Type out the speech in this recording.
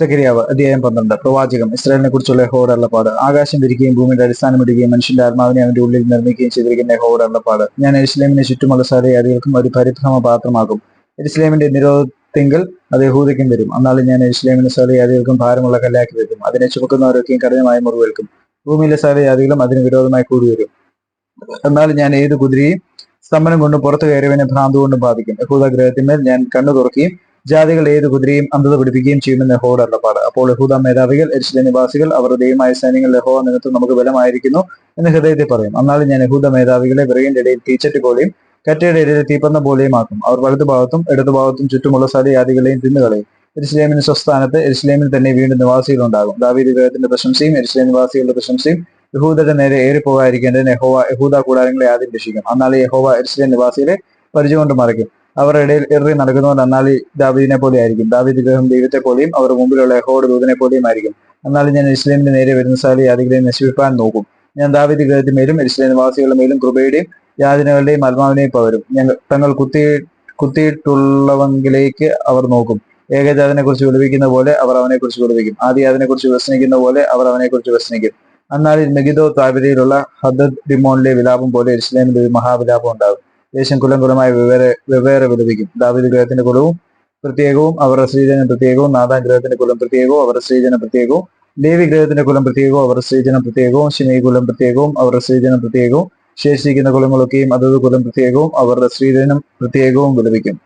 സക്കരിയാവ് അധ്യായം പന്ത്രണ്ട് പ്രവാചകം ഇസ്രായേലിനെ കുറിച്ചുള്ള ഹോഡ് അള്ളപ്പാട് ആകാശം വിരിക്കുകയും ഭൂമിയുടെ അടിസ്ഥാനമിടുകയും മനുഷ്യന്റെ ആത്മാവിനെ അവന്റെ ഉള്ളിൽ നിർമ്മിക്കുകയും ചെയ്തിരിക്കുന്ന ഹോഡ് അള്ളപ്പാട് ഞാൻ എരിസ്ലേമിനെ ചുറ്റുമുള്ള സാരയാദികൾക്കും ഒരു പരിഭ്രമ പാത്രമാകും എരിസ്ലേമിന്റെ നിരോധത്തെങ്കിൽ അത് യഹൂദയ്ക്കും വരും. അന്നാളിൽ ഞാൻ എരുസലേമിന് സാരയാദികൾക്കും ഭാരമുള്ള കല്ലാക്കി വെക്കും. അതിനെ ചുമക്കുന്നവരൊക്കെയും കഠിനമായ മുറിവേൽക്കും. ഭൂമിയിലെ സാരയാദികളും അതിന് വിരോധമായി കൂടി വരും എന്നാൽ ഞാൻ ഏത് കുതിരയും സ്തംഭനം കൊണ്ടും പുറത്തു കയറിയവനെ ഭ്രാന്ത് കൊണ്ടും ബാധിക്കും. യഹൂദ ഗ്രഹത്തിന്മേൽ ഞാൻ കണ്ണു തുറക്കുകയും ജാതികൾ ഏത് കുതിരയും അന്ധത പിടിപ്പിക്കുകയും ചെയ്യുമെന്ന് യഹോയുടെ അരുളപ്പാട്. അപ്പോൾ യഹൂദ മേധാവികൾ എരിശിലെ നിവാസികൾ അവർ ദൈവമായ സൈന്യങ്ങൾ യഹോവ നിമിത്തം നമുക്ക് ബലമായിരിക്കുന്നു എന്ന് ഹൃദയത്തിൽ പറയും. അന്നാലും ഞാൻ യഹൂദ മേധാവികളെ വിറകിന്റെ ഇടയിൽ തീച്ചട്ടി പോലെയും കറ്റയുടെ ഇടയിൽ തീപ്പന്ന പോലെയും ആക്കും. അവർ വലതുഭാഗത്തും ഇടതുഭാഗത്തും ചുറ്റുമുള്ള സലയാദികളെയും തിന്നുകളയും എരിശ്ലേമിന്റെ സ്വസ്ഥാനത്ത് എരിശ്ലേമിൽ തന്നെ വീണ്ടും നിവാസികളുണ്ടാകും ദാവീദ് ഗ്രഹത്തിന്റെ പ്രശംസയും എരിശ്ലേം നിവാസികളുടെ പ്രശംസയും യഹൂദരുടെ നേരെ ഏറിപ്പോകാതിരിക്കേണ്ടതിന് യഹോവ യഹൂദ കൂടാരങ്ങളെ ആദ്യം രക്ഷിക്കും. എന്നാൽ യഹോവ എരിശ്ലേം നിവാസികളെ പരിചയം കൊണ്ട് മറയ്ക്കും. അവരുടെ ഇടയിൽ എറി നടക്കുന്നവർ എന്നാൽ ദാവീദിനെ പോലെ ആയിരിക്കും ദാവീദ് ഗ്രഹം ദൈവത്തെ പോലെയും അവർ മുമ്പിലുള്ള യഹോയുടെ ദൂതനെ പോലെയും ആയിരിക്കും എന്നാൽ ഞാൻ ഇസ്ലേമിന്റെ നേരെ വരുന്ന സാലി അതികളെ നശിപ്പിക്കാൻ നോക്കും. ഞാൻ ദാവീദ് ഗ്രഹത്തിന്മേലും ഇസ്ലേം നിവാസികളുടെ മേലും കൃപയുടെയും യാതനകളുടെയും ആത്മാവിനെയും പകരും. ഞങ്ങൾ തങ്ങൾ കുത്തി കുത്തിയിട്ടുള്ളവങ്കിലേക്ക് അവർ നോക്കും. ഏകജാതനെ കുറിച്ച് വിളിപ്പിക്കുന്ന പോലെ അവർ അവനെ കുറിച്ച് വിളിപ്പിക്കും ആദ്യ അതിനെ കുറിച്ച് വ്യസനിക്കുന്ന പോലെ അവർ അവനെ കുറിച്ച് വ്യസനിക്കും എന്നാൽ മെഗിദോ താപരിയിലുള്ള ഹദദ് ഡിമോണിലെ വിലാപം പോലെ ഇസ്ലേമിന്റെ ഒരു മഹാവിലാപം ഉണ്ടാകും. ദേശം കുലം കുലമായി വെവ്വേറെ വെവ്വേറെ വിലപിക്കും ദാവീദ് ഗ്രഹത്തിന്റെ കുലവും പ്രത്യേകവും അവരുടെ സ്ത്രീജനം പ്രത്യേകവും നാദാൻ ഗ്രഹത്തിന്റെ കുലം പ്രത്യേകവും അവരുടെ സ്ത്രീജനം പ്രത്യേകവും ലേവി ഗ്രഹത്തിന്റെ കുലം പ്രത്യേകവും അവരുടെ സ്ത്രീജനം പ്രത്യേകവും ശിമി കുലം പ്രത്യേകവും അവരുടെ സ്ത്രീജനം പ്രത്യേകവും ശേഷിക്കുന്ന കുലങ്ങളൊക്കെയും അതത് കുലം പ്രത്യേകവും അവരുടെ സ്ത്രീജനം പ്രത്യേകവും വിലപിക്കും